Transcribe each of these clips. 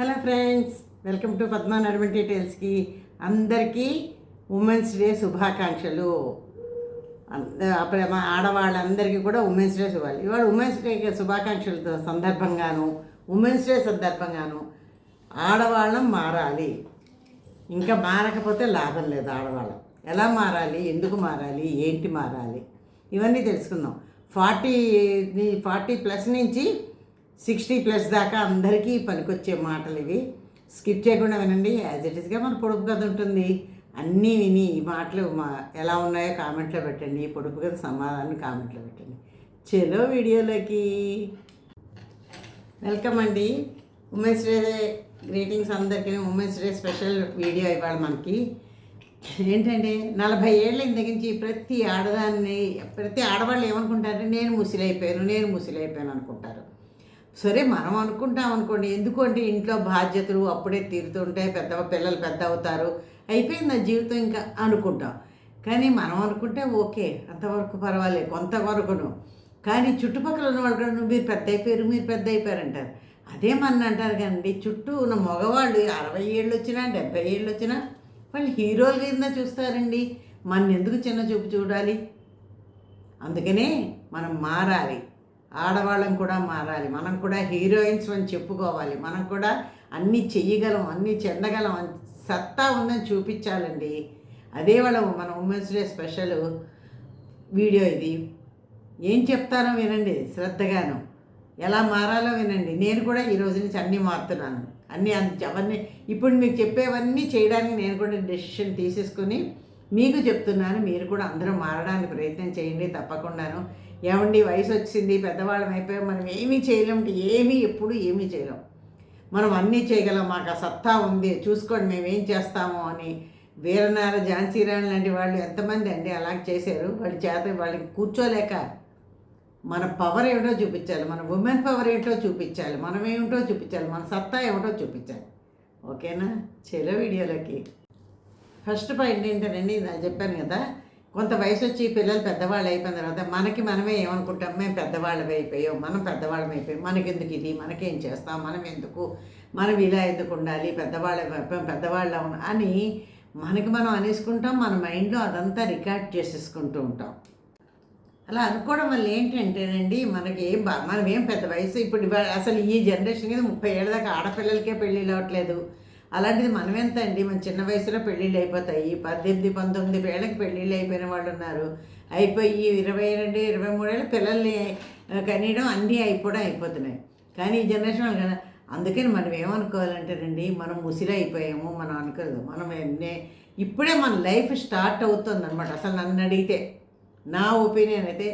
Hello friends welcome to Padma Narmal డీటెయిల్స్కి అందరికీ women's day శుభాకాంక్షలు. అంద- అప్పుడు మా ఆడవాళ్ళందరికీ కూడా ఉమెన్స్ డే శుభాలు. ఇవాళ ఉమెన్స్ డే శుభాకాంక్షలతో సందర్భంగాను ఉమెన్స్ డే సందర్భంగాను ఆడవాళ్ళం మారాలి. ఇంకా మారకపోతే లాభం లేదు ఆడవాళ్ళం. ఎలా మారాలి? ఎందుకు మారాలి? ఏంటి మారాలి? ఇవన్నీ తెలుసుకుందాం. ఫార్టీ ఫార్టీ ప్లస్ నుంచి సిక్స్టీ ప్లస్ దాకా అందరికీ పనికొచ్చే మాటలు ఇవి. స్కిప్ చేయకుండా వినండి. యాజ్ ఇట్ ఈస్గా మన పొడుపు కథ ఉంటుంది. అన్నీ విని ఈ మాటలు మా ఎలా ఉన్నాయో కామెంట్లో పెట్టండి. ఈ పొడుపు కథ సమాధానం కామెంట్లో పెట్టండి. చలో వీడియోలోకి. వెల్కమ్ అండి. ఉమెన్స్ డే గ్రీటింగ్స్ అందరికీ. ఉమెన్స్ డే స్పెషల్ వీడియో ఇవాళ మనకి. ఏంటంటే నలభై ఏళ్ళ ఇంతకించి ప్రతి ఆడదాన్ని ప్రతి ఆడవాళ్ళు ఏమనుకుంటారంటే నేను ముసిలైపోయాను నేను ముసిలైపోయాను అనుకుంటారు. సరే మనం అనుకుంటాం అనుకోండి. ఎందుకంటే ఇంట్లో బాధ్యతలు అప్పుడే తీరుతుంటాయి పెద్ద పిల్లలు పెద్ద అవుతారు అయిపోయింది నా జీవితం ఇంకా అనుకుంటాం. కానీ మనం అనుకుంటే ఓకే అంతవరకు పర్వాలేదు కొంతవరకును. కానీ చుట్టుపక్కల ఉన్న వాళ్ళు కూడా మీరు పెద్ద అయిపోయారు మీరు పెద్ద అయిపోయారు అంటారు అదే మన అంటారు కానీ చుట్టూ ఉన్న మగవాళ్ళు అరవై ఏళ్ళు వచ్చినా డెబ్బై ఏళ్ళు వచ్చినా వాళ్ళు హీరోలు కింద చూస్తారండి. మన ఎందుకు చిన్న చూపు చూడాలి? అందుకనే మనం మారాలి. ఆడవాళ్ళం కూడా మారాలి. మనం కూడా హీరోయిన్స్ అని చెప్పుకోవాలి. మనం కూడా అన్నీ చెయ్యగలం అన్నీ చెందగలం అని సత్తా ఉందని చూపించాలండి. అదే వాళ్ళ మన ఉమెన్స్ డే స్పెషల్ వీడియో ఇది. ఏం చెప్తానో వినండి శ్రద్ధగాను. ఎలా మారాలో వినండి. నేను కూడా ఈ రోజు నుంచి అన్నీ మారుతున్నాను. అన్నీ అవన్నీ ఇప్పుడు మీకు చెప్పేవన్నీ చేయడానికి నేను కూడా డెసిషన్ తీసేసుకొని మీకు చెప్తున్నాను మీరు కూడా అందరూ మారడానికి ప్రయత్నం చేయండి తప్పకుండాను. ఏమండి వయసు వచ్చింది పెద్దవాళ్ళం అయిపోయాం మనం ఏమీ చేయలేం అంటే ఏమీ ఎప్పుడు ఏమీ చేయలేం. మనం అన్నీ చేయగలం మాకు ఆ సత్తా ఉంది చూసుకోండి మేము ఏం చేస్తామో అని. వీరనార ఝాన్సీరాణి లాంటి వాళ్ళు ఎంతమంది అండి అలా చేశారు. వాళ్ళ చేత వాళ్ళకి కూర్చోలేక మన పవర్ ఏమిటో చూపించాలి మన ఉమెన్ పవర్ ఏంటో చూపించాలి మనం ఏమిటో చూపించాలి మన సత్తా ఏమిటో చూపించాలి. ఓకేనా? చెలో వీడియోలోకి. ఫస్ట్ పాయింట్ ఏంటంటే నేను చెప్పాను కదా కొంత వయసు వచ్చి పిల్లలు పెద్దవాళ్ళు అయిపోయిన తర్వాత మనకి మనమే ఏమనుకుంటాం మేము పెద్దవాళ్ళం అయిపోయాం మనం పెద్దవాళ్ళం అయిపోయాం మనకెందుకు ఇది మనకేం చేస్తాం మనం ఎందుకు మనం ఇలా ఎందుకు ఉండాలి పెద్దవాళ్ళ అయిపోయాం పెద్దవాళ్ళం అని మనకి మనం అనేసుకుంటాం మన మైండ్లో అదంతా రికార్డ్ చేసేసుకుంటూ ఉంటాం. అలా అనుకోవడం వల్ల ఏంటంటేనండి మనకి ఏం బా మనం ఏం పెద్ద వయసు ఇప్పుడు అసలు ఈ జనరేషన్ మీద ముప్పై ఏళ్ళ దాకా ఆడపిల్లలకే పెళ్ళిళ్ళు అవ్వట్లేదు. అలాంటిది మనం ఎంత అండి మన చిన్న వయసులో పెళ్ళిళ్ళు అయిపోతాయి. పద్దెనిమిది పంతొమ్మిది ఏళ్ళకి పెళ్ళిళ్ళు అయిపోయిన వాళ్ళు ఉన్నారు. అయిపోయి ఇరవై రెండు ఇరవై మూడేళ్ళ పిల్లల్ని కనీయడం అన్నీ అయిపోవడం అయిపోతున్నాయి. కానీ ఈ జనరేషన్ వాళ్ళు కదా అందుకని మనం ఏమనుకోవాలంటేనండి మనం ముసిరి అయిపోయాము మనం అనుకోదు. మనం ఎన్నే ఇప్పుడే మన లైఫ్ స్టార్ట్ అవుతుంది అనమాట అసలు నన్ను అడిగితే నా ఒపీనియన్ అయితే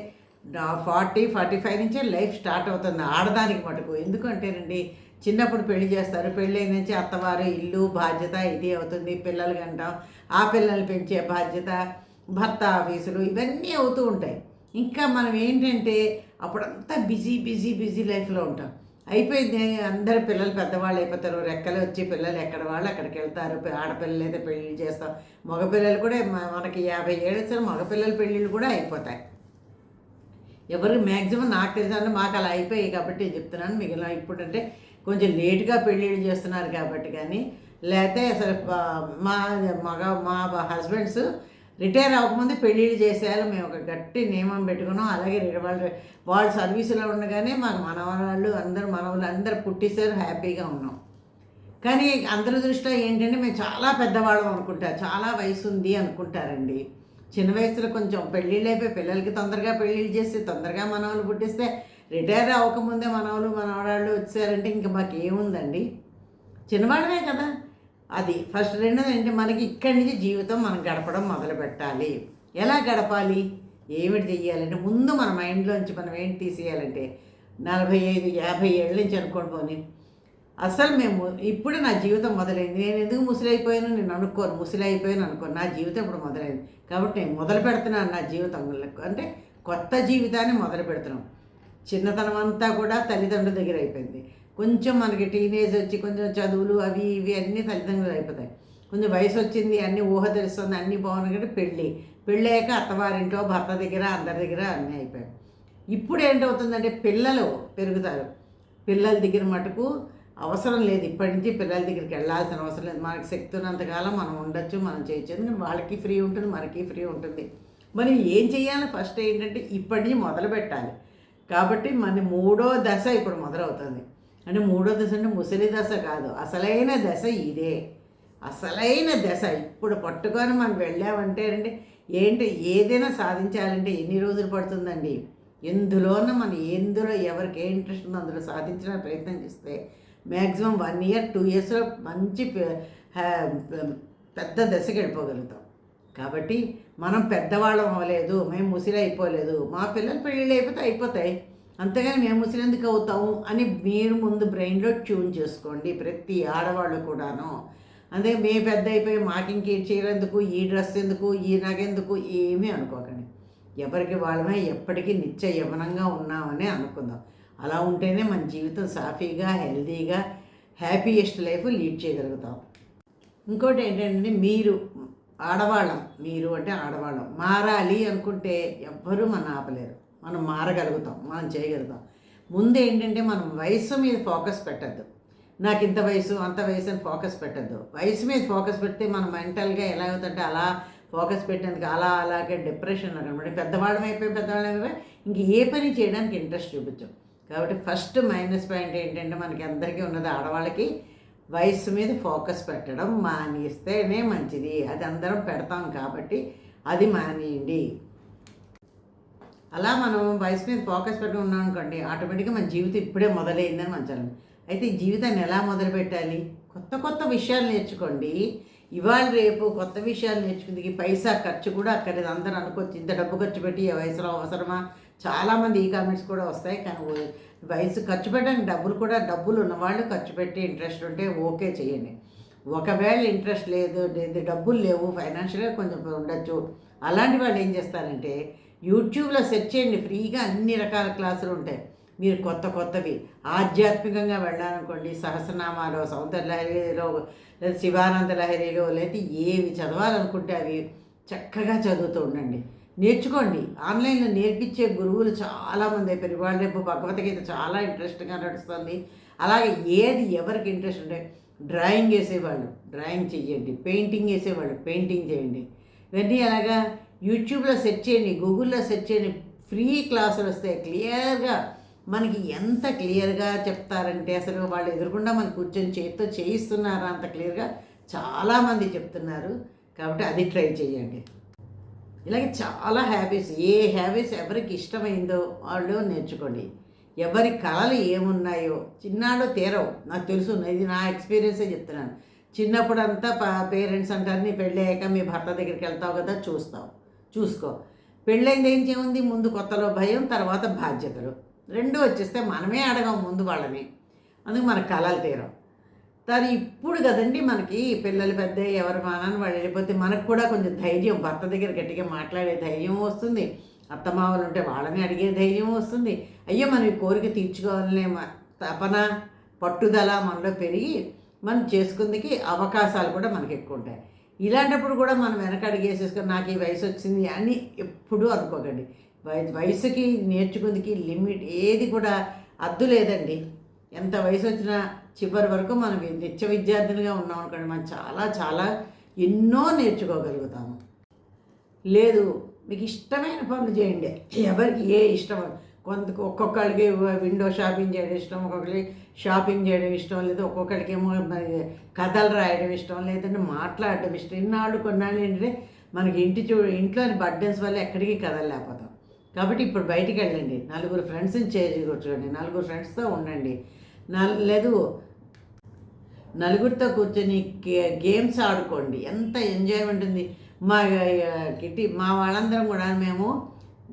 ఫార్టీ ఫార్టీ ఫైవ్ నుంచే లైఫ్ స్టార్ట్ అవుతుంది ఆడదానికి మటుకు. ఎందుకంటేనండి చిన్నప్పుడు పెళ్ళి చేస్తారు. పెళ్ళి నుంచి అత్తవారు ఇల్లు బాధ్యత ఇది అవుతుంది. పిల్లలు కంటాం ఆ పిల్లలు పెంచే బాధ్యత భర్త ఆఫీసులు ఇవన్నీ అవుతూ ఉంటాయి. ఇంకా మనం ఏంటంటే అప్పుడంతా బిజీ బిజీ బిజీ లైఫ్లో ఉంటాం. అయిపోయింది. అందరు పిల్లలు పెద్దవాళ్ళు అయిపోతారు. రెక్కలు వచ్చి పిల్లలు ఎక్కడ వాళ్ళు అక్కడికి వెళ్తారు. ఆడపిల్లలు అయితే పెళ్ళిళ్ళు చేస్తాం. మగపిల్లలు కూడా మనకి యాభై ఏళ్ళు వచ్చిన మగపిల్లల పెళ్ళిళ్ళు కూడా అయిపోతాయి. ఎవరికి మ్యాక్సిమం నాకు తెలిసిన మాకు అలా అయిపోయాయి కాబట్టి చెప్తున్నాను. మిగిలిన ఇప్పుడంటే కొంచెం లేటుగా పెళ్ళిళ్ళు చేస్తున్నారు కాబట్టి కానీ లేకపోతే అసలు మా మగ మా హస్బెండ్స్ రిటైర్ అవ్వకముందు పెళ్ళిళ్ళు చేసేయాలి. మేము ఒక గట్టి నియమం పెట్టుకున్నాం. అలాగే వాళ్ళు వాళ్ళు సర్వీసులో ఉండగానే మాకు మనవరాళ్ళు అందరు మనవాళ్ళు అందరు పుట్టేశారు హ్యాపీగా ఉన్నాం. కానీ అందరి దృష్ట్యా ఏంటంటే మేము చాలా పెద్దవాళ్ళం అనుకుంటారు చాలా వయసు ఉంది అనుకుంటారండి. చిన్న వయసులో కొంచెం పెళ్ళిళ్ళు అయిపోయి పిల్లలకి తొందరగా పెళ్ళిళ్ళు చేసి తొందరగా మనవాళ్ళు పుట్టిస్తే రిటైర్ అవ్వకముందే మనవాళ్ళు మనవడాళ్ళు వచ్చారంటే ఇంక మాకు ఏముందండి కదా. అది ఫస్ట్ రెండోది ఏంటి? మనకి ఇక్కడి నుంచి జీవితం మనం గడపడం మొదలు పెట్టాలి. ఎలా గడపాలి? ఏమిటి చెయ్యాలంటే ముందు మన మైండ్లోంచి మనం ఏంటి తీసేయాలంటే నలభై ఐదు యాభై ఏళ్ళ నుంచి అనుకోండి పోనీ. అసలు మేము ఇప్పుడే నా జీవితం మొదలైంది. నేను ఎందుకు ముసలైపోయాను నేను అనుకోను. ముసలైపోయాను అనుకోను. నా జీవితం ఇప్పుడు మొదలైంది. కాబట్టి నేను మొదలు పెడుతున్నాను నా జీవితం అంటే కొత్త జీవితాన్ని మొదలు పెడుతున్నాం. చిన్నతనం అంతా కూడా తల్లిదండ్రుల దగ్గర అయిపోయింది. కొంచెం మనకి టీనేజ్ వచ్చి కొంచెం చదువులు అవి ఇవి అన్నీ తల్లిదండ్రులు అయిపోతాయి. కొంచెం వయసు వచ్చింది అన్నీ ఊహ తెలుస్తుంది అన్నీ బాగున్నాయి కాబట్టి పెళ్ళి. పెళ్ళాక అత్తవారింట్లో భర్త దగ్గర అందరి దగ్గర అన్నీ అయిపోయాయి. ఇప్పుడు ఏంటవుతుందంటే పిల్లలు పెరుగుతారు. పిల్లల దగ్గర మటుకు అవసరం లేదు. ఇప్పటి నుంచి పిల్లల దగ్గరికి వెళ్ళాల్సిన అవసరం లేదు. మనకి శక్తి ఉన్నంతకాలం మనం ఉండొచ్చు మనం చేయొచ్చు. ఎందుకంటే వాళ్ళకి ఫ్రీ ఉంటుంది మనకి ఫ్రీ ఉంటుంది. మరి ఏం చేయాలి? ఫస్ట్ ఏంటంటే ఇప్పటి నుంచి మొదలు పెట్టాలి. కాబట్టి మన మూడో దశ ఇప్పుడు మొదలవుతుంది. అంటే మూడో దశ అంటే ముసలి దశ కాదు. అసలైన దశ ఇదే. అసలైన దశ. ఇప్పుడు పట్టుకొని మనం వెళ్ళామంటే అంటే ఏంటి? ఏదైనా సాధించాలంటే ఎన్ని రోజులు పడుతుందండి? ఎందులోనూ మనం ఎందులో ఎవరికి ఏ ఇంట్రెస్ట్ ఉందో అందులో సాధించడానికి ప్రయత్నం చేస్తే మ్యాక్సిమం వన్ ఇయర్ టూ ఇయర్స్లో మంచి పెద్ద దశకి వెళ్ళిపోగలుగుతాం. కాబట్టి మనం పెద్దవాళ్ళం అవ్వలేదు మేము ముసిలి అయిపోలేదు మా పిల్లలు పెళ్ళిళ్ళు అయిపోతే అయిపోతాయి. అంతేగాని మేము ముసిరేందుకు అవుతాము అని మీరు ముందు బ్రెయిన్లో ట్యూన్ చేసుకోండి ప్రతి ఆడవాళ్ళు కూడాను. అదే మేము పెద్ద అయిపోయి మాకు ఇంకేం ఈ డ్రెస్ ఎందుకు ఈ నగెందుకు ఏమీ అనుకోకండి. ఎవరికి వాళ్ళమే ఎప్పటికీ నిత్య యవనంగా ఉన్నామని అనుకుందాం. అలా ఉంటేనే మన జీవితం సాఫీగా హెల్తీగా హ్యాపీయెస్ట్ లైఫ్ లీడ్ చేయగలుగుతాం. ఇంకోటి ఏంటంటే మీరు ఆడవాళ్ళం మీరు అంటే ఆడవాళ్ళం. మారాలి అనుకుంటే ఎవ్వరూ మనం ఆపలేరు. మనం మారగలుగుతాం మనం చేయగలుగుతాం. ముందు ఏంటంటే మనం వయసు మీద ఫోకస్ పెట్టద్దు. నాకు ఇంత వయసు అంత వయసు అని ఫోకస్ పెట్టద్దు. వయసు మీద ఫోకస్ పెడితే మనం మెంటల్గా ఎలా అవుతుంటే అలా ఫోకస్ పెట్టేందుకు అలా అలాగే డిప్రెషన్ అనమాట పెద్దవాళ్ళం అయిపోయి పెద్దవాళ్ళం అయిపోయి. ఇంక ఏ పని చేయడానికి ఇంట్రెస్ట్ చూపించాం. కాబట్టి ఫస్ట్ మైనస్ పాయింట్ ఏంటంటే మనకి అందరికీ ఉన్నది ఆడవాళ్ళకి వయసు మీద ఫోకస్ పెట్టడం మానేస్తేనే మంచిది. అది అందరం పెడతాం కాబట్టి అది మానేయండి. అలా మనం వయసు మీద ఫోకస్ పెట్టి ఉన్నాం అనుకోండి ఆటోమేటిక్గా మన జీవితం ఇప్పుడే మొదలైందని మంచాలి అయితే ఈ జీవితాన్ని ఎలా మొదలు పెట్టాలి? కొత్త కొత్త విషయాలు నేర్చుకోండి. ఇవాళ రేపు కొత్త విషయాలు నేర్చుకుంది పైసా ఖర్చు కూడా అక్కర్లేదు. అందరూ అనుకోవచ్చు ఇంత డబ్బు ఖర్చు పెట్టి ఏ వయసులో అవసరమా? చాలామంది ఈ కామెంట్స్ కూడా వస్తాయి కానీ వయసు ఖర్చు పెట్టడానికి డబ్బులు కూడా డబ్బులు ఉన్నవాళ్ళు ఖర్చు పెట్టి ఇంట్రెస్ట్ ఉంటే ఓకే చేయండి. ఒకవేళ ఇంట్రెస్ట్ లేదు లేదు డబ్బులు లేవు ఫైనాన్షియల్గా కొంచెం ఉండొచ్చు. అలాంటి వాళ్ళు ఏం చేస్తారంటే యూట్యూబ్లో సెర్చ్ చేయండి ఫ్రీగా అన్ని రకాల క్లాసులు ఉంటాయి. మీరు కొత్త కొత్తవి. ఆధ్యాత్మికంగా వెళ్ళాలనుకోండి సహస్రనామాలు సౌందర్య లహరిలో లేదా శివానంద లహరిలో లేదా ఏవి చదవాలనుకుంటే అవి చక్కగా చదువుతూ ఉండండి. నేర్చుకోండి. ఆన్లైన్లో నేర్పించే గురువులు చాలామంది అయిపోయారు. ఇవాళ రేపు భగవద్గీత చాలా ఇంట్రెస్ట్గా నడుస్తుంది. అలాగే ఏది ఎవరికి ఇంట్రెస్ట్ ఉంటే డ్రాయింగ్ వేసేవాళ్ళు డ్రాయింగ్ చేయండి పెయింటింగ్ వేసేవాళ్ళు పెయింటింగ్ చేయండి. ఇవన్నీ అలాగా యూట్యూబ్లో సెర్చ్ చేయండి గూగుల్లో సెర్చ్ చేయండి. ఫ్రీ క్లాసులు వస్తాయి క్లియర్గా మనకి ఎంత క్లియర్గా చెప్తారంటే అసలు వాళ్ళు ఎదురుకుండా మనం కూర్చొని చేతితో చేయిస్తున్నారా అంత క్లియర్గా చాలామంది చెప్తున్నారు. కాబట్టి అది ట్రై చేయండి. ఇలాగే చాలా హ్యాబీస్ ఏ హ్యాబీస్ ఎవరికి ఇష్టమైందో వాళ్ళు నేర్చుకోండి. ఎవరి కళలు ఏమున్నాయో చిన్నాడో తీరవు. నాకు తెలుసు ఇది నా ఎక్స్పీరియన్సే చెప్తున్నాను. చిన్నప్పుడు అంతా పేరెంట్స్ అంటారు నీ పెళ్ళయ్యాక మీ భర్త దగ్గరికి వెళ్తావు కదా చూస్తావు. చూసుకో. పెళ్ళైంది ఏం చేయంది ముందు కొత్తలో భయం తర్వాత బాధ్యతలు. రెండు వచ్చేస్తే మనమే అడగం ముందు వాళ్ళని. అందుకు మన కళలు తీరం కానీ ఇప్పుడు కదండి మనకి పిల్లలు పెద్ద ఎవరు మానని వాళ్ళు వెళ్ళిపోతే మనకు కూడా కొంచెం ధైర్యం భర్త దగ్గర గట్టిగా మాట్లాడే ధైర్యం వస్తుంది. అత్తమామలు ఉంటే వాళ్ళని అడిగే ధైర్యం వస్తుంది. అయ్యో మనం ఈ కోరిక తీర్చుకోవాలనే తపన పట్టుదల మనలో పెరిగి మనం చేసుకుందికి అవకాశాలు కూడా మనకి ఎక్కువ ఉంటాయి. ఇలాంటప్పుడు కూడా మనం వెనక అడిగేసేసుకొని నాకు ఈ వయసు వచ్చింది అని ఎప్పుడూ అనుకోకండి. వయసుకి నేర్చుకుందికి లిమిట్ ఏది కూడా అద్దు లేదండి. ఎంత వయసు వచ్చినా చివరి వరకు మనం నిత్య విద్యార్థులుగా ఉన్నాం అనుకోండి మనం చాలా చాలా ఎన్నో నేర్చుకోగలుగుతాము. లేదు మీకు ఇష్టమైన పనులు చేయండి. ఎవరికి ఏ ఇష్టం? కొంత ఒక్కొక్కరికి విండో షాపింగ్ చేయడం ఇష్టం ఒక్కొక్కరికి షాపింగ్ చేయడం ఇష్టం లేదా ఒక్కొక్కరికి ఏమో మరి కథలు రాయడం ఇష్టం లేదంటే మాట్లాడడం ఇష్టం. ఇన్నాళ్ళు కొన్నాళ్ళు ఏంటంటే మనకి ఇంటి చూ ఇంట్లోని బర్త్డేస్ వల్ల ఎక్కడికి కదలలేకపోతాం కాబట్టి ఇప్పుడు బయటికి వెళ్ళండి. నలుగురు ఫ్రెండ్స్ని చేర్చుకోండి. నలుగురు ఫ్రెండ్స్తో ఉండండి. లేదు. నలుగురితో కూర్చొని గే- గేమ్స్ ఆడుకోండి. ఎంత ఎంజాయ్మెంట్ ఉంది. మా కిటి మా వాళ్ళందరం కూడా మేము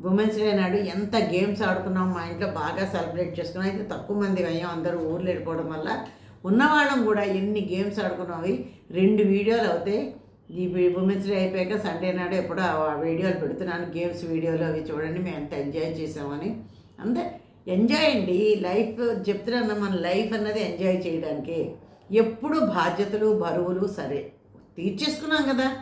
ఉమెన్స్ డే నాడు ఎంత గేమ్స్ ఆడుకున్నాం మా ఇంట్లో బాగా సెలబ్రేట్ చేసుకున్నాం. అయితే తక్కువ మంది అయ్యాం. అందరూ ఊర్లు వెళ్ళిపోవడం వల్ల ఉన్నవాళ్ళం కూడా ఎన్ని గేమ్స్ ఆడుకున్నావి రెండు వీడియోలు అవుతాయి ఈ ఉమెన్స్ డే అయిపోయాక సండే నాడు ఎప్పుడో ఆ వీడియోలు పెడుతున్నాను. గేమ్స్ వీడియోలు అవి చూడండి. మేము ఎంత ఎంజాయ్ చేసామని. అంతే. ఎంజాయ్ అండి. లైఫ్ చెప్తున్నాను మన లైఫ్ అన్నది ఎంజాయ్ చేయడానికి. ఎప్పుడు బాధ్యతలు బరువులు సరే. తీర్చేసుకున్నాం కదా.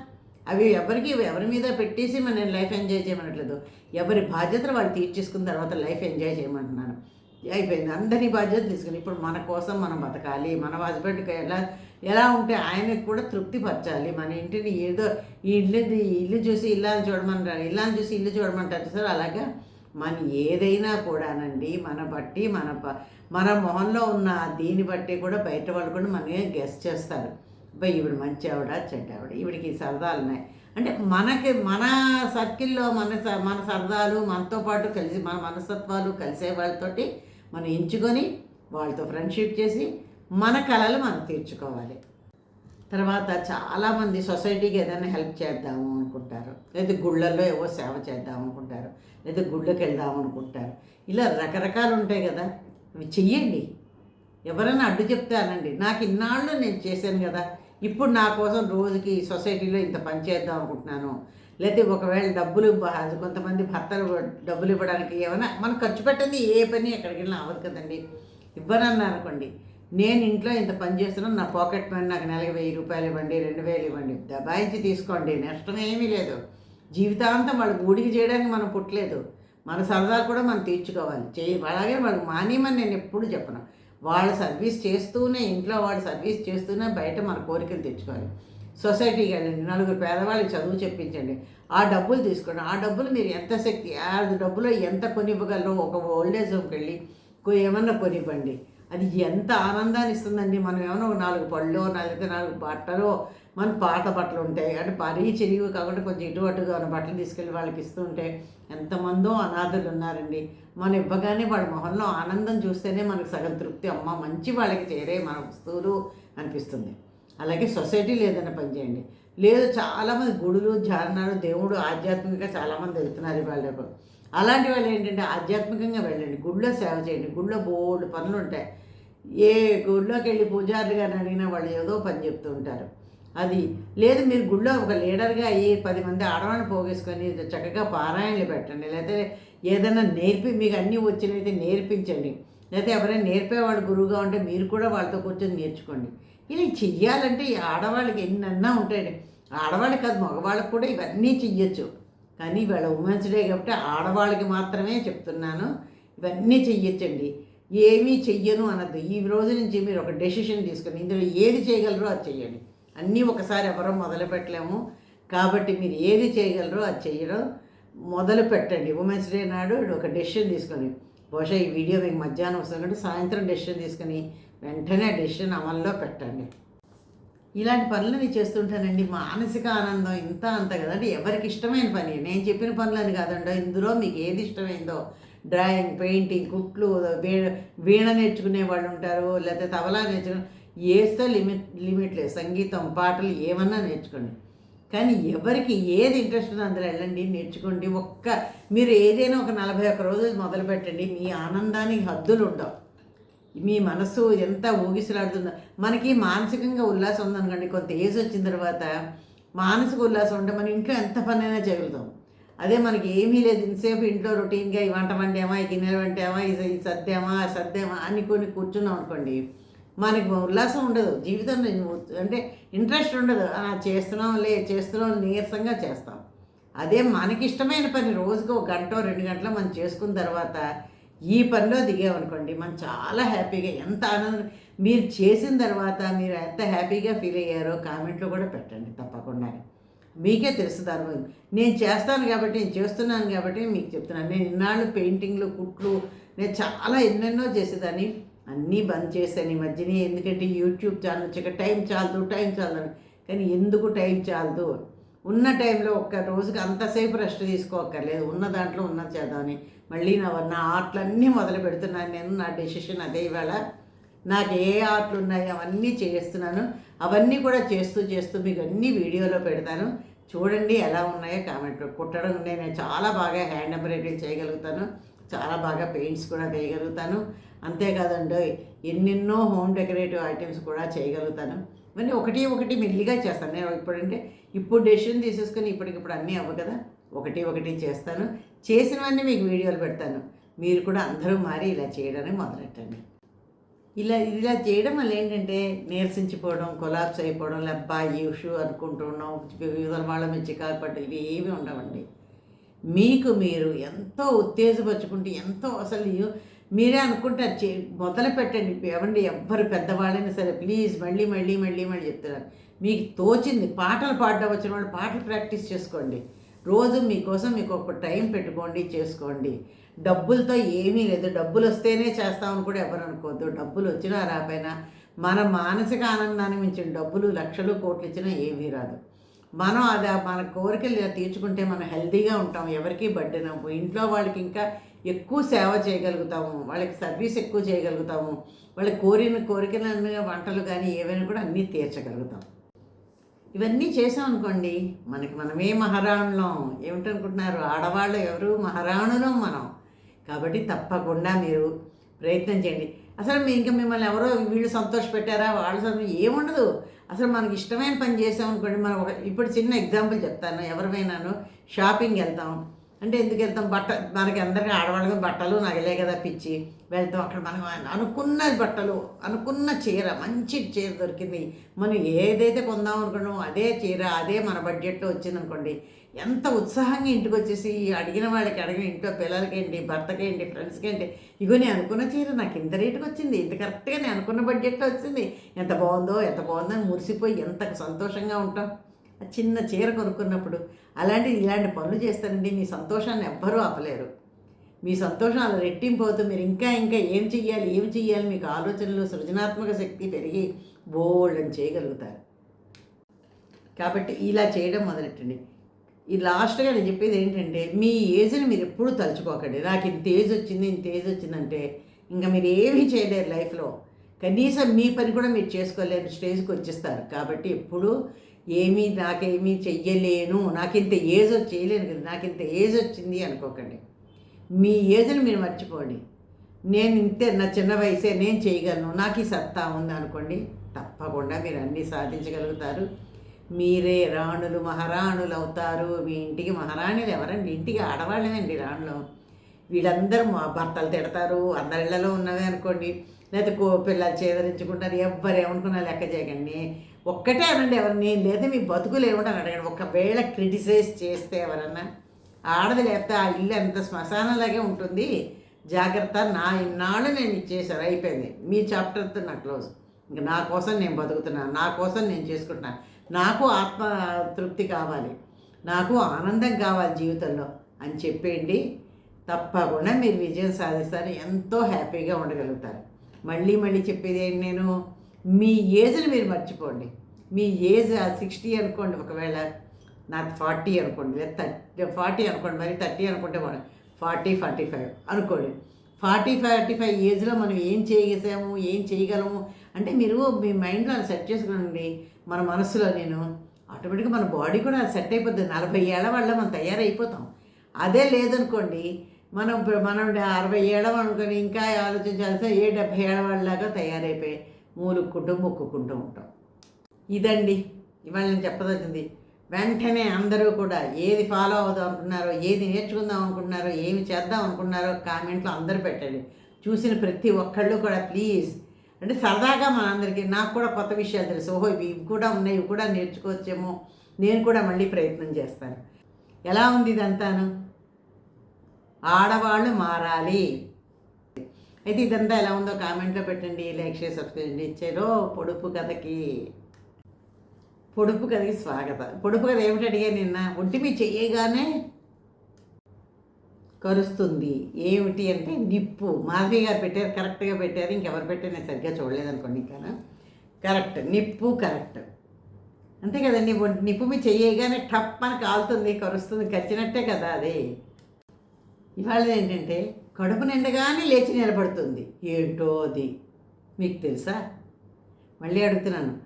అవి ఎవరికి ఎవరి మీద పెట్టేసి మనం లైఫ్ ఎంజాయ్ చేయమనట్లేదు. ఎవరి బాధ్యతలు వాళ్ళు తీర్చేసుకున్న తర్వాత లైఫ్ ఎంజాయ్ చేయమంటున్నాను. అయిపోయింది. అందరి బాధ్యత తీసుకుని ఇప్పుడు మన కోసం మనం బతకాలి. మన హస్బెండ్కి ఎలా ఎలా ఉంటే ఆయనకు కూడా తృప్తి పరచాలి. మన ఇంటిని ఏదో ఈ ఇల్లు ఈ ఇల్లు చూసి ఇల్లాలు చూడమంటారు ఇల్లాలు చూసి ఇల్లు చూడమంటారు సార్. అలాగా మన ఏదైనా కూడానండి మన బట్టి మన ప- మన మొహంలో ఉన్న దీన్ని బట్టి కూడా బయట వాళ్ళు కూడా మనమే గెస్ట్ చేస్తారు. అబ్బాయి ఈవిడ మంచి ఆవిడ చెడ్డ ఆవిడ ఈవిడికి సరదాలు ఉన్నాయి. అంటే మనకి మన సర్కిల్లో మన స- మన సరదాలు మనతో పాటు కలిసి మన మనస్తత్వాలు కలిసే వాళ్ళతోటి మనం ఎంచుకొని వాళ్ళతో ఫ్రెండ్షిప్ చేసి మన కళలు మనం తీర్చుకోవాలి. తర్వాత చాలామంది సొసైటీకి ఏదైనా హెల్ప్ చేద్దాము అనుకుంటారు. లేదా గుళ్ళల్లో ఏవో సేవ చేద్దాం అనుకుంటారు. లేదా గుళ్ళకి వెళ్దాం అనుకుంటారు. ఇలా రకరకాలు ఉంటాయి కదా. అవి చెయ్యండి. ఎవరైనా అడ్డు చెప్తానండి నాకు ఇన్నాళ్ళు నేను చేశాను కదా. ఇప్పుడు నా కోసం రోజుకి సొసైటీలో ఇంత పని చేద్దాం అనుకుంటున్నాను. లేకపోతే ఒకవేళ డబ్బులు కొంతమంది భర్తలు డబ్బులు ఇవ్వడానికి ఏమైనా మనం ఖర్చు పెట్టింది ఏ పని ఎక్కడికి వెళ్ళినా అవ్వదు కదండి. ఇవ్వనన్నా అనుకోండి. నేను ఇంట్లో ఇంత పని చేస్తున్నాను నా పాకెట్ మనీ నాకు నెలకి వెయ్యి రూపాయలు ఇవ్వండి రెండు వేలు ఇవ్వండి. దబాయించి తీసుకోండి నష్టం ఏమీ లేదు. జీవితాంతం వాళ్ళు గూడికి చేయడానికి మనం పుట్టలేదు. మన సరదాలు కూడా మనం తీర్చుకోవాలి. చే అలాగే వాళ్ళకి మానేమని నేను ఎప్పుడు చెప్పను. వాళ్ళ సర్వీస్ చేస్తూనే ఇంట్లో వాళ్ళు సర్వీస్ చేస్తూనే బయట మన కోరికలు తెచ్చుకోవాలి. సొసైటీకి వెళ్ళండి నలుగురు పేదవాళ్ళకి చదువు చెప్పించండి. ఆ డబ్బులు తీసుకోండి. ఆ డబ్బులు మీరు ఎంత శక్తి ఆ డబ్బులో ఎంత కొనివ్వగలరో ఒక ఓల్డేజ్ హోమ్కి వెళ్ళి ఏమన్నా కొనివ్వండి. అది ఎంత ఆనందాన్ని ఇస్తుందండి. మనం ఏమైనా నాలుగు పళ్ళు నాలుగు నాలుగు బట్టలు మన పాత బట్టలు ఉంటాయి అంటే పరీ చెరివి కాకుండా కొంచెం ఇటు అటుగా ఉన్న బట్టలు తీసుకెళ్ళి వాళ్ళకి ఇస్తుంటే ఎంతమందో అనాథులు ఉన్నారండి. మనం ఇవ్వగానే వాళ్ళ మొహంలో ఆనందం చూస్తేనే మనకు సగం తృప్తి. అమ్మ మంచి వాళ్ళకి చేరే మన వస్తువులు అనిపిస్తుంది. అలాగే సొసైటీలో ఏదైనా పనిచేయండి లేదు చాలామంది గుడులు ధ్యానాలు దేవుడు ఆధ్యాత్మికంగా చాలామంది వెళ్తున్నారు ఇవాళ అలాంటి వాళ్ళు ఏంటంటే ఆధ్యాత్మికంగా వెళ్ళండి. గుళ్ళో సేవ చేయండి. గుళ్ళో బోల్డ్ పనులు ఉంటాయి. ఏ గుళ్ళోకి వెళ్ళి పూజారులు గారిని అడిగినా వాళ్ళు ఏదో పని చెప్తూ ఉంటారు. అది లేదు మీరు గుళ్ళో ఒక లీడర్గా అయ్యి పది మంది ఆడవాళ్ళని పోగేసుకొని చక్కగా పారాయణలు పెట్టండి. లేకపోతే ఏదైనా నేర్పి మీకు అన్నీ వచ్చినైతే నేర్పించండి. లేకపోతే ఎవరైనా నేర్పేవాడు గురువుగా ఉంటే మీరు కూడా వాళ్ళతో కూర్చొని నేర్చుకోండి. ఇలా చెయ్యాలంటే ఈ ఆడవాళ్ళకి ఎన్నన్నా ఉంటాయండి. ఆడవాళ్ళకి కాదు మగవాళ్ళకి కూడా ఇవన్నీ చెయ్యొచ్చు. కానీ ఇవాళ ఉమెన్స్ డే కాబట్టి ఆడవాళ్ళకి మాత్రమే చెప్తున్నాను. ఇవన్నీ చెయ్యొచ్చండి. ఏమీ చెయ్యను అనద్దు. ఈ రోజు నుంచి మీరు ఒక డెసిషన్ తీసుకొని ఇందులో ఏది చేయగలరో అది చెయ్యండి. అన్నీ ఒకసారి ఎవరో మొదలు పెట్టలేము. కాబట్టి మీరు ఏది చేయగలరో అది చేయడం మొదలు పెట్టండి. ఉమెన్స్ డే నాడు ఒక డెసిషన్ తీసుకొని బహుశా ఈ వీడియో మీకు మధ్యాహ్నం వస్తుంది కాబట్టి సాయంత్రం డెసిషన్ తీసుకొని వెంటనే డెసిషన్ అమల్లో పెట్టండి. ఇలాంటి పనులు నేను చేస్తుంటానండి. మానసిక ఆనందం ఇంత అంత కదండి. ఎవరికి ఇష్టమైన పని? నేను చెప్పిన పనులు అని కాదండి ఇందులో మీకు ఏది ఇష్టమైందో? డ్రాయింగ్ పెయింటింగ్ కుట్లు వీణ వీణ నేర్చుకునే వాళ్ళు ఉంటారు లేకపోతే తబలా నేర్చుకునే ఏస్తో లిమిట్ లిమిట్ లేదు. సంగీతం పాటలు ఏమన్నా నేర్చుకోండి. కానీ ఎవరికి ఏది ఇంట్రెస్ట్ ఉందో అందులో వెళ్ళండి నేర్చుకోండి. ఒక్క మీరు ఏదైనా ఒక నలభై ఒక్క రోజులు మొదలు పెట్టండి మీ ఆనందానికి హద్దులు ఉండవు మీ మనసు ఎంత ఊగిసలాడుతుందో. మనకి మానసికంగా ఉల్లాసం ఉందనుకోండి కొంత ఏజ్ వచ్చిన తర్వాత మానసిక ఉల్లాసం ఉంటే మనం ఇంట్లో ఎంత పనైనా చేయగలుగుతాం. అదే మనకి ఏమీ లేదు ఇంతసేపు ఇంట్లో రొటీన్గా ఈ వంట వండామా ఈ గిన్నెలు వండామా ఈ ఈ సర్దామా సర్దామా అని కొన్ని కూర్చున్నాం అనుకోండి మనకి ఉల్లాసం ఉండదు. జీవితంలో అంటే ఇంట్రెస్ట్ ఉండదు. చేస్తున్నాం లే చేస్తున్నాం నీరసంగా చేస్తాం. అదే మనకి ఇష్టమైన పని రోజుకు ఒక గంట రెండు గంటలు మనం చేసుకున్న తర్వాత ఈ పనిలో దిగామనుకోండి మనం చాలా హ్యాపీగా ఎంత ఆనందం మీరు చేసిన తర్వాత మీరు ఎంత హ్యాపీగా ఫీల్ అయ్యారో కామెంట్లో కూడా పెట్టండి తప్పకుండా. మీకే తెలుసు దాని నేను చేస్తాను కాబట్టి నేను చేస్తున్నాను కాబట్టి మీకు చెప్తున్నాను. నేను ఇన్నాళ్ళు పెయింటింగ్లు కుట్లు నేను చాలా ఎన్నెన్నో చేసేదాన్ని. అన్నీ బంద్ చేశాను ఈ మధ్యనే ఎందుకంటే యూట్యూబ్ ఛానల్ వచ్చాక టైం చాలదు టైం చాలదు కానీ ఎందుకు టైం చాలదు? ఉన్న టైంలో ఒక్క రోజుకి అంతసేపు రెస్ట్ తీసుకోక్కర్లేదు. ఉన్న దాంట్లో ఉన్నది చేద్దామని. మళ్ళీ నా నా ఆర్ట్లన్నీ మొదలు పెడుతున్నాను నేను నా డెసిషన్ అదే ఇవాళ. నాకు ఏ ఆర్ట్లు ఉన్నాయో అవన్నీ చేస్తున్నాను. అవన్నీ కూడా చేస్తూ చేస్తూ మీకు అన్ని వీడియోలో పెడతాను. చూడండి ఎలా ఉన్నాయో కామెంట్లో కుట్టడం నేను చాలా బాగా హ్యాండ్ ఎంబ్రాయిడరీ చేయగలుగుతాను. చాలా బాగా పెయింట్స్ కూడా వేయగలుగుతాను. అంతేకాదండి ఎన్నెన్నో హోమ్ డెకరేటివ్ ఐటమ్స్ కూడా చేయగలుగుతాను. ఇవన్నీ ఒకటి ఒకటి మెల్లిగా చేస్తాను. నేను ఇప్పుడంటే ఇప్పుడు డెసిషన్ తీసేసుకొని ఇప్పటికిప్పుడు అన్నీ అవ్వ కదా. ఒకటి ఒకటి చేస్తాను. చేసినవన్నీ మీకు వీడియోలు పెడతాను. మీరు కూడా అందరూ మారి ఇలా చేయడానికి మొదలెట్టండి. ఇలా ఇలా చేయడం వల్ల ఏంటంటే నీరసించిపోవడం కొలాప్స్ అయిపోవడం లెబ్బా ఇష్యూ అనుకుంటున్నాం వివిధ వాళ్ళ మీద చికాకు పడ్డం ఇవి ఏవి ఉండవండి. మీకు మీరు ఎంతో ఉత్తేజపరుచుకుంటే ఎంతో అసలు మీరే అనుకుంటారు చే మొదలు పెట్టండి. ఎవండి ఎవ్వరు పెద్దవాళ్ళైనా సరే ప్లీజ్ మళ్ళీ మళ్ళీ మళ్ళీ మళ్ళీ చెప్తున్నారు. మీకు తోచింది పాటలు పాడడం వచ్చిన వాళ్ళు పాటలు ప్రాక్టీస్ చేసుకోండి. రోజు మీకోసం మీకు ఒక టైం పెట్టుకోండి చేసుకోండి. డబ్బులతో ఏమీ లేదు. డబ్బులు వస్తేనే చేస్తామని కూడా ఎవరు అనుకోవద్దు. డబ్బులు వచ్చినా రాపోయినా మన మానసిక ఆనందాన్ని మించిన డబ్బులు లక్షలు కోట్లు ఇచ్చినా ఏమీ రాదు. మనం అది మన కోరికలు తీర్చుకుంటే మనం హెల్తీగా ఉంటాం. ఎవరికి బడ్డెన ఇంట్లో వాళ్ళకి ఇంకా ఎక్కువ సేవ చేయగలుగుతాము. వాళ్ళకి సర్వీస్ ఎక్కువ చేయగలుగుతాము. వాళ్ళకి కోరిన కోరికలన్నీ వంటలు కానీ ఏవైనా కూడా అన్నీ తీర్చగలుగుతాం. ఇవన్నీ చేసాం అనుకోండి మనకి మనమే మహారాణులం. ఏమిటనుకుంటున్నారు? ఆడవాళ్ళు ఎవరు? మహారాణులం మనం. కాబట్టి తప్పకుండా మీరు ప్రయత్నం చేయండి. అసలు మీ ఇంకా మిమ్మల్ని ఎవరో వీళ్ళు సంతోష పెట్టారా వాళ్ళు సంతోషం ఏముండదు. అసలు మనకి ఇష్టమైన పని చేసాం అనుకోండి మనం ఒక ఇప్పుడు చిన్న ఎగ్జాంపుల్ చెప్తాను ఎవరిమైనాను షాపింగ్ వెళ్తాం. అంటే ఎందుకు వెళ్తాం? బట్ట మనకి అందరికీ ఆడవాళ్ళకి బట్టలు నగలే కదా పిచ్చి. వెళ్తాం అక్కడ మనం అనుకున్న బట్టలు అనుకున్న చీర మంచి చీర దొరికింది. మనం ఏదైతే కొందాం అనుకున్నామో అదే చీర అదే మన బడ్జెట్లో వచ్చిందనుకోండి ఎంత ఉత్సాహంగా ఇంటికి వచ్చేసి అడిగిన వాళ్ళకి అడిగిన ఇంట్లో పిల్లలకేంటి భర్తకేంటి ఫ్రెండ్స్కేంటి ఇగో నేను అనుకున్న చీర నాకు ఇంత రేటుకి వచ్చింది ఇంత కరెక్ట్గా నేను అనుకున్న బడ్జెట్లో వచ్చింది ఎంత బాగుందో ఎంత బాగుందో అని మురిసిపోయి ఎంత సంతోషంగా ఉంటాం. చిన్న చీర కొనుక్కున్నప్పుడు అలాంటి ఇలాంటి పనులు చేస్తానండి. మీ సంతోషాన్ని ఎవ్వరూ ఆపలేరు. మీ సంతోషం అలా రెట్టింపు అవుతూ మీరు ఇంకా ఇంకా ఏం చెయ్యాలి ఏం చెయ్యాలి మీకు ఆలోచనలు సృజనాత్మక శక్తి పెరిగి బోల్డ్ అని చేయగలుగుతారు. కాబట్టి ఇలా చేయడం మొదలెట్టండి. ఈ లాస్ట్గా నేను చెప్పేది ఏంటంటే మీ ఏజ్ని మీరు ఎప్పుడూ తలుచుకోకండి. నాకు ఇంత ఏజ్ వచ్చింది ఇంత ఏజ్ వచ్చిందంటే ఇంకా మీరు ఏమీ చేయలేరు లైఫ్లో. కనీసం మీ పని కూడా మీరు చేసుకోలేరు స్టేజ్కి వచ్చేస్తారు. కాబట్టి ఎప్పుడు ఏమీ నాకేమీ చెయ్యలేను నాకింత ఏజ్ చేయలేను కదా నాకింత ఏజ్ వచ్చింది అనుకోకండి. మీ ఏజ్ని మీరు మర్చిపోండి. నేను ఇంతే నా చిన్న వయసే నేను చేయగలను నాకు ఈ సత్తా ఉంది అనుకోండి తప్పకుండా మీరు అన్నీ సాధించగలుగుతారు. మీరే రాణులు మహారాణులు అవుతారు మీ ఇంటికి మహారాణులు ఎవరండి? ఇంటికి ఆడవాళ్ళమేండి రాణులు. వీళ్ళందరూ మా భర్తలు తిడతారు అందరిళ్ళలో ఉన్నవే అనుకోండి. లేకపోతే కో పిల్లలు చేదరించుకుంటారు ఎవ్వరు ఏమనుకున్నా లెక్క చేయకండి. ఒక్కటే అనండి ఎవరిని లేదా మీ బతుకులు ఏమిటని అడగండి. ఒకవేళ క్రిటిసైజ్ చేస్తే ఎవరన్నా ఆడది లేకపోతే ఆ ఇల్లు ఎంత శ్మశానంలాగే ఉంటుంది. జాగ్రత్త నా ఇన్నాళ్ళు నేను ఇచ్చేసారు అయిపోయింది. మీ చాప్టర్తో నా క్లోజ్. ఇంకా నా కోసం నేను బతుకుతున్నాను నా కోసం నేను చేసుకుంటున్నాను నాకు ఆత్మ తృప్తి కావాలి నాకు ఆనందం కావాలి జీవితంలో అని చెప్పేయండి. తప్పకుండా మీరు విజయం సాధిస్తారు ఎంతో హ్యాపీగా ఉండగలుగుతారు. మళ్ళీ మళ్ళీ చెప్పేది ఏంటి నేను? మీ ఏజ్ని మీరు మర్చిపోండి. మీ ఏజ్ సిక్స్టీ అనుకోండి ఒకవేళ నాకు ఫార్టీ అనుకోండి. లేదా థర్టీ ఫార్టీ అనుకోండి మరి థర్టీ అనుకుంటే మనం ఫార్టీ ఫార్టీ ఫైవ్ అనుకోండి. ఫార్టీ ఫార్టీ ఫైవ్ ఏజ్లో మనం ఏం చేసాము ఏం చేయగలము? అంటే మీరు మీ మైండ్లో సెట్ చేసుకోండి. మన మనసులో నేను ఆటోమేటిక్గా మన బాడీ కూడా సెట్ అయిపోతుంది నలభై ఏళ్ళ వాళ్ళ మనం తయారైపోతాం. అదే లేదనుకోండి మనం ఇప్పుడు మనం అరవై ఏళ్ళ అనుకొని ఇంకా ఆలోచించాల్సిన ఏ డెబ్భై ఏళ్ళ వాళ్ళలాగా తయారైపోయి మూలుక్కుంటూ మొక్కుకుంటూ ఉంటాం. ఇదండి. ఇవాళ నేను చెప్పదలిచింది. వెంటనే అందరూ కూడా ఏది ఫాలో అవుదాం అనుకున్నారో ఏది నేర్చుకుందాం అనుకుంటున్నారో ఏమి చేద్దాం అనుకున్నారో కామెంట్లో అందరూ పెట్టండి. చూసిన ప్రతి ఒక్కళ్ళు కూడా ప్లీజ్ అంటే సరదాగా మనందరికీ నాకు కూడా కొత్త విషయాలు తెలుసు. ఓహో ఇవి ఇవి కూడా ఉన్నాయి ఇవి కూడా నేర్చుకోవచ్చేమో. నేను కూడా మళ్ళీ ప్రయత్నం చేస్తాను. ఎలా ఉంది ఇదంతాను? ఆడవాళ్ళు మారాలి. అయితే ఇదంతా ఎలా ఉందో కామెంట్లో పెట్టండి లైక్ చేసి సబ్స్క్రైబ్ చేయండి ఇచ్చారో పొడుపు కథకి. పొడుపు కథకి స్వాగతం. పొడుపు కథ ఏమిటి అడిగా నిన్న? ఒంటి మీ చెయ్యగానే కరుస్తుంది. ఏమిటి అంటే నిప్పు. మాధవి గారు పెట్టారు కరెక్ట్గా పెట్టారు. ఇంకెవరు పెట్టారు నేను సరిగ్గా చూడలేదనుకోండి ఇంకా. కరెక్ట్. నిప్పు కరెక్ట్. అంతే కదండి నిప్పు మీ చెయ్యగానే టప్ అని కాలుతుంది కరుస్తుంది కరిచినట్టే కదా అది. ఇవాళ ఏంటంటే కడుపు నిండగానే లేచి నిలబడుతుంది. ఏంటో అది? మీకు తెలుసా? మళ్ళీ అడుగుతున్నాను.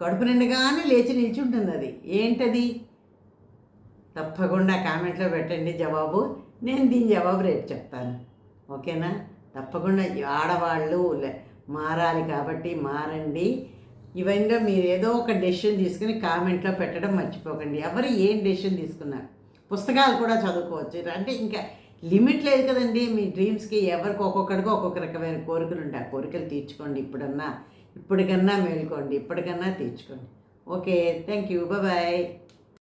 కడుపు నిండగానే లేచి నిల్చుంటుంది అది. ఏంటది? తప్పకుండా కామెంట్లో పెట్టండి జవాబు. నేను దీని జవాబు రేపు చెప్తాను. ఓకేనా? తప్పకుండా ఆడవాళ్ళు లే- మారాలి కాబట్టి మారండి. ఇవన్నీ మీరు ఏదో ఒక డెసిషన్ తీసుకుని కామెంట్లో పెట్టడం మర్చిపోకండి. ఎవరు ఏం డెసిషన్ తీసుకున్నారు? పుస్తకాలు కూడా చదువుకోవచ్చు. అంటే ఇంకా లిమిట్ లేదు కదండి. మీ డ్రీమ్స్కి ఎవరికి ఒక్కొక్కడికి ఒక్కొక్క రకమైన కోరికలు ఉంటాయి. ఆ కోరికలు తీర్చుకోండి. ఇప్పుడన్నా ఇప్పటికన్నా మేలుకోండి. ఇప్పటికన్నా తీర్చుకోండి. ఓకే. Thank you bye.